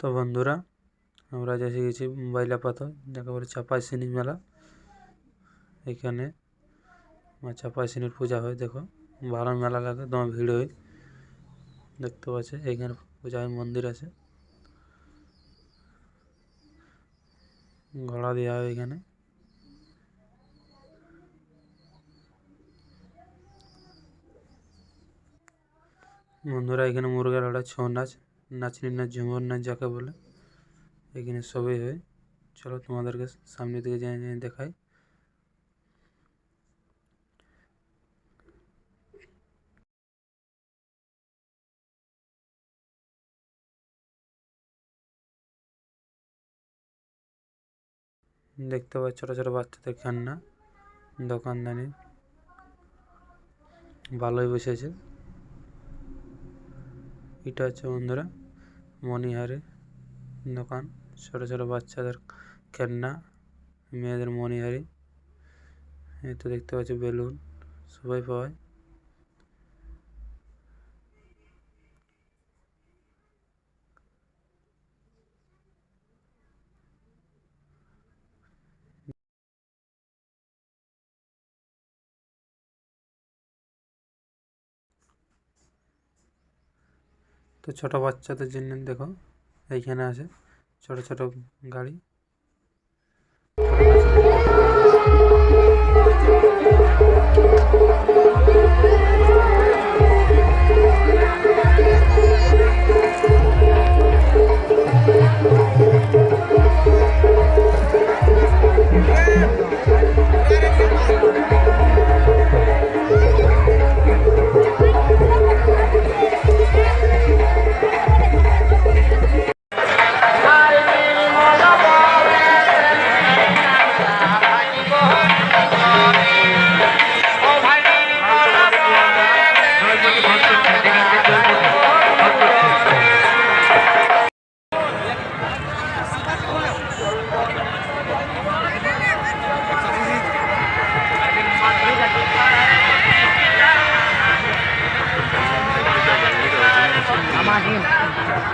তো বন্ধুরা, আমরা এসে গেছি মোবাইল পাথর, যাকে বলে চাপাইশিনী মেলা। এখানে চাপাইশিনীর পূজা হয়, দেখো। ভালো মেলা লাগে তোমার ভিড় হয়। দেখতে পাচ্ছে, এখানে পূজা হয় মন্দির আছে। ঘোড়া দেওয়া হয় এখানে। বন্ধুরা, এখানে মুরগা লড়াই ছৌ নাচ। নাচনি নাচ ঝুমুর নাচ যাকে বলে, এখানে সবই হয়। চলো তোমাদেরকে সামনে দিকে যাই যাই, দেখাই। দেখতে পাচ্ছ, ছোটো ছোটো বাচ্চাদের খেলনা, দোকানদানি। ভালোই বসেছে। এটা হচ্ছে বন্ধুরা মণিহারের দোকান। ছোটো ছোটো বাচ্চাদের খেলনা, মেয়েদের মণিহারি। এই তো দেখতে পাচ্ছি, বেলুন সবাই পাওয়ায়। তো ছোট বাচ্চাদের জন্য দেখো এইখানে আছে ছোট ছোট গাড়ি।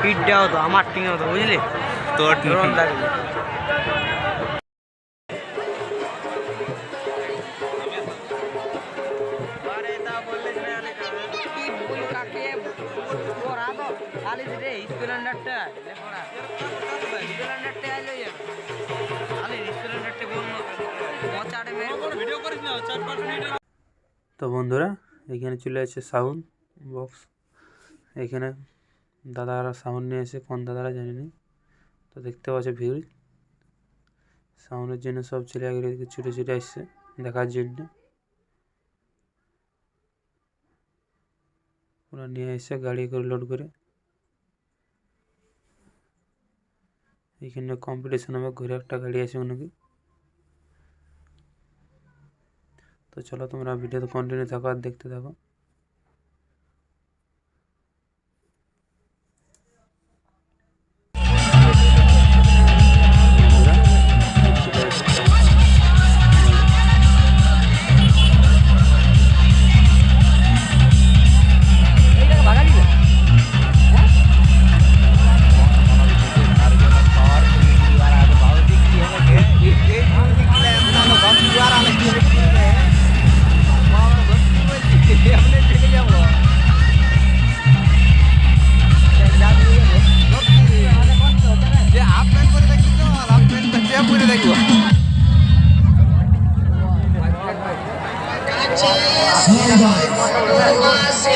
পিঠটা হতো আমার টিম হতো বুঝলি? তোর তো বন্ধুরা এখানে চলে আসছে সাউন্ড বক্স। এখানে দাদারা সাউন্ড নিয়ে এসে, কোন দাদারা জানি না তো দেখতে পাচ্ছে ভিড়। সাউন্ডের জন্য সব ছেলে এদিকে ছুটে ছুটে আসছে দেখার জন্য। ওরা নিয়ে এসে গাড়ি করে লোড করে। এখানে কম্পিটিশন হবে, ঘুরে একটা গাড়ি আছে নাকি তো চলো তোমরা ভিডিওতে কন্টিনিউ থাকো আর দেখতে থাকো। DJ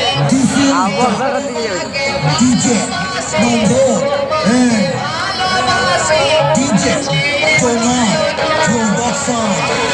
Nondo and DJ Jonan Joe Boxer.